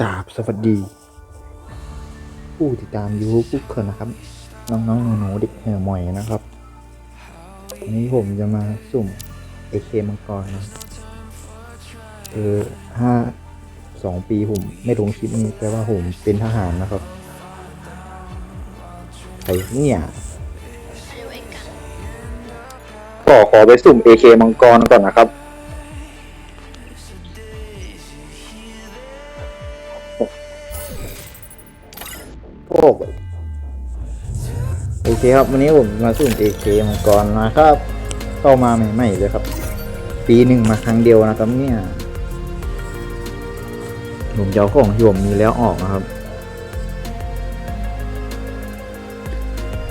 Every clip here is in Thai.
กราบสวัสดี ผู้ติดตามยูทูบทุกคนนะครับ น้องๆหนูๆเด็กแห่ใหม่นะครับวันนี้ผมจะมาสุ่มเอเคมังกรนะเออห้าสองปีผมไม่ลงคลิปนี้แปลว่าผมเป็นทหารนะครับใครเนี่ยก็ขอไปสุ่ม AK มังกรก่อนนะครับ เคครับวันนี้ผมมาสุ่ม AK มังกรนะครับเข้ามาใหม่ๆเลยครับ ปีหนึ่งมาครั้งเดียวนะครับเนี่ยผมจะเอาของที่ผมมีแล้วออกนะครับ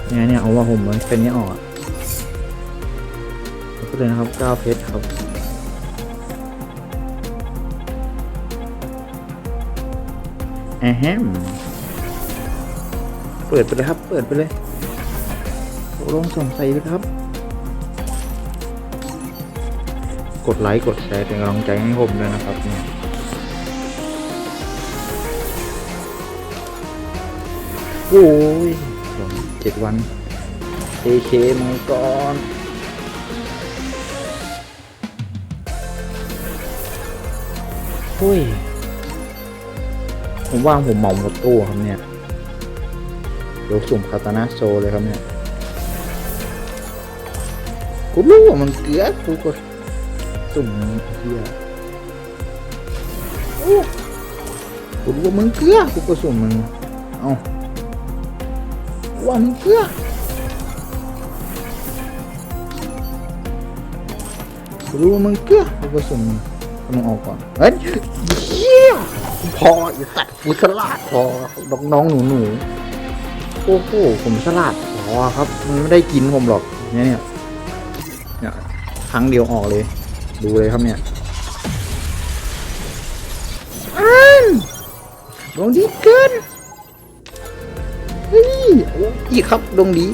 เนี่ยเนี่ยเอาว่าผมเป็นนี้ออกก็เลยนะครับ9เพชรครับแอฮมเปิดไปเลยครับ เปิดไปเลย ลองส่งใส่เลยครับ กดไลค์กดแชร์เป็นกำลังใจให้ผมด้วยนะครับเนี่ยโอ้ยเจ็ดวัน AK มังกรเฮ้ยผมว่าผมเหมาหมดตู้ครับเนี่ยยกสุ่มคาตานาโซเลยครับเนี่ย กูรู้ว่ามันเกลือกูก็สุ่มเฮียโอ้กูรู้ว่ามึงเกลือกูก็สุ่มมึงเอาว่ามึงเกลือกูรู้ว่ามึงเกลือกูก็สุ่มมึงมึงออกก่อนเฮ้ยเฮียพออย่าตัดกูสลาดพอน้องๆหนูๆโอ้โหผมฉลาดพอครับมันไม่ได้กินผมหรอกเนี่ยเนี่ย เนี่ยครั้งเดียวออกเลย ดูเลยครับเนี่ยอันดวงดีเกินเฮ้ยโอ้อีกครับดวงดี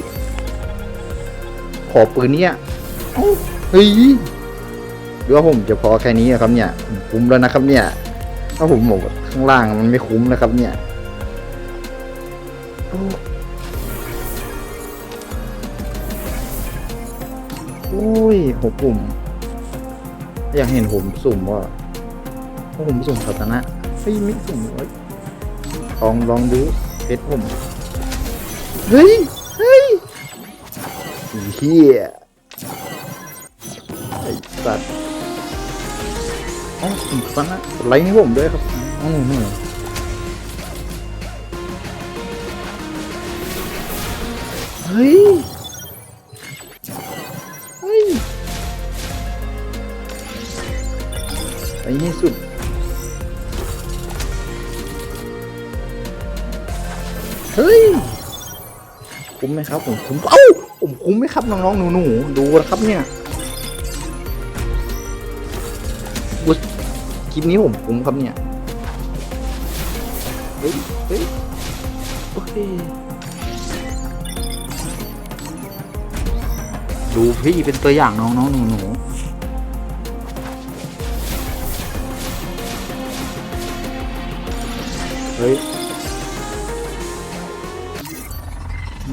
ขอปืนเนี่ยเอ้เฮ้ยหรือว่าผมจะพอแค่นี้อะครับเนี่ยคุ้มแล้วนะครับเนี่ย ถ้าผมบอกว่าข้างล่างมันไม่คุ้มนะครับเนี่ย อ้โอ้ยหกปุ่ม อยากเห็นผมสุ่มว่าถ้าผมสุ่มคาตนะเฮ้ยไม่สุ่มเลยลองลองดูเพชรผมเฮ้ยเฮ้ยอีเหี้ยไอ้สัตว์อ๋อสุ่มคาตนะไลค์ให้ผมด้วยครับอ๋อหนูเฮ้ย ไอ้นี่สุด เฮ้ย คุ้มไหมครับผมคุ้ม เอ้าผมคุ้มไหมครับน้องๆหนูๆดูนะครับเนี่ยอุ๊ยคลิปนี้ผมคุ้มครับเนี่ย เฮ้ย เฮ้ย โอเคดูพี่เป็นตัวอย่างน้องน้องหนูห ฮ้ย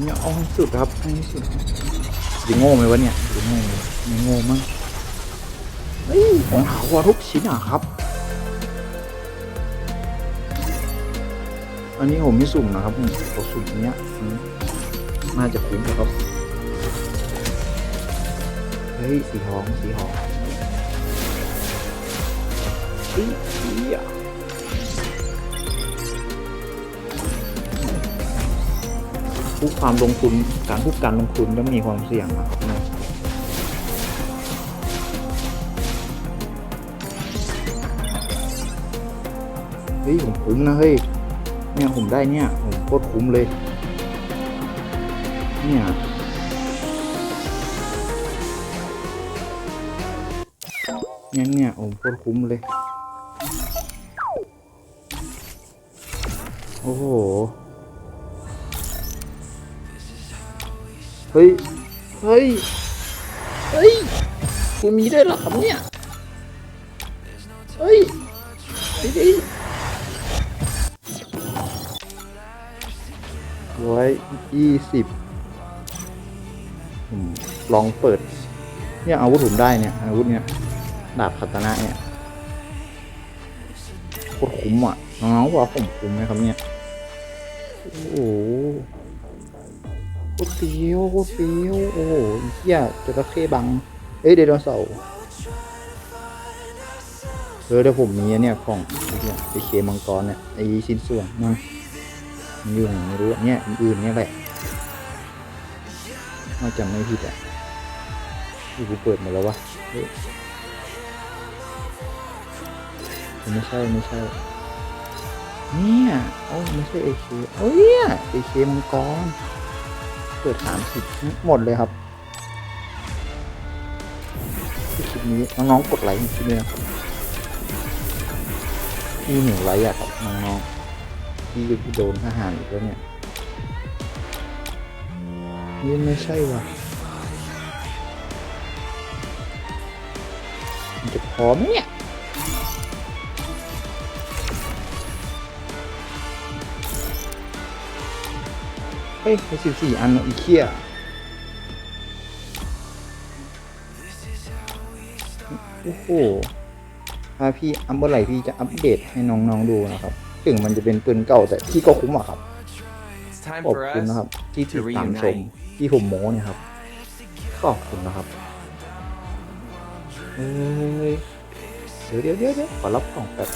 เนี่ยเอาให้สุดครับให้สุดจะโง่ไหมวะเนี่ยจะโง่ไหมไม่โง่มั้งเฮ้ยของหาวาทุกชิ้นอะครับ อันนี้ผมไม่สุ่มนะครับผมผมสุ่มเนี้ยอืมน่าจะคุ้มนะครับ เฮ้ยสีทองสีทองเฮ้ยเทุกความลงทุนการทุกการลงทุนก็มีความเสี่ยงนะครับนะเฮ้ยผมคุ้มนะเฮ้ยเนี่ยผมได้เนี่ยผมโคตรคุ้มเลย เนี่ยงั้นเนี่ยผมโคตรคุ้มเลย โอ้โห เฮ้ย เฮ้ย เฮ้ย กูมีได้เหรอครับเนี่ย เฮ้ยดีร้อยยี่สิบลองเปิด เนี่ยอาวุธผมได้เนี่ย อาวุธเนี่ยดาบคาตานะเนี่ยโคตรคุ้มอะน้องว่าผมคุ้มไหมครับเนี่ย โอ้โห ตรเฟี้ยวโคตรเฟี้ยวโอ้โหเฮียจระเข้บัง เอ้ยไดโนเสาร์เออเดี๋ยวผมมีเนี่ยของไอ้เนี่ยไอเคมังกรเนี่ยไอชิ้นส่วนนั่นมันอยู่ไหนไม่รู้อะเนี่ยอันอื่นเนี่ยแหละน่าจะไม่ผิดอะที่กูเปิดหมดแล้ววะเฮ้ยไม่ใช่ไม่ใช่เนี่ยโอ้ไม่ใช่เอเคโอ้ยเนี่ยเอเคมังกร เปิดสามสิบหมดเลยครับที่คลิปนี้น้องๆกดไลค์ให้คลิปนี้นะครับพี่หนึ่งไลค์อะครับน้องๆพี่โดนทหารอีกแล้วเนี่ยนี่ไม่ใช่ว่ะมันจะพอไหมเนี่ย เฮ้ยสิบสี่อันเนอะอีเคียโอ้โหถ้าพี่อัพเมื่อไหร่พี่จะอัปเดตให้น้องๆดูนะครับ ถึงมันจะเป็นปืนเก่าแต่พี่ก็คุ้มอะครับ It's time ขอบ for คุณนะค us รับ ที่ติด to ตามชม reunite. ที่ผมโม้เนี่ยครับ ขอบคุณนะครับเฮ้ยเดี๋ยวเดี๋ยวเดี๋ยวเดี๋ยวขอรับของแป๊บ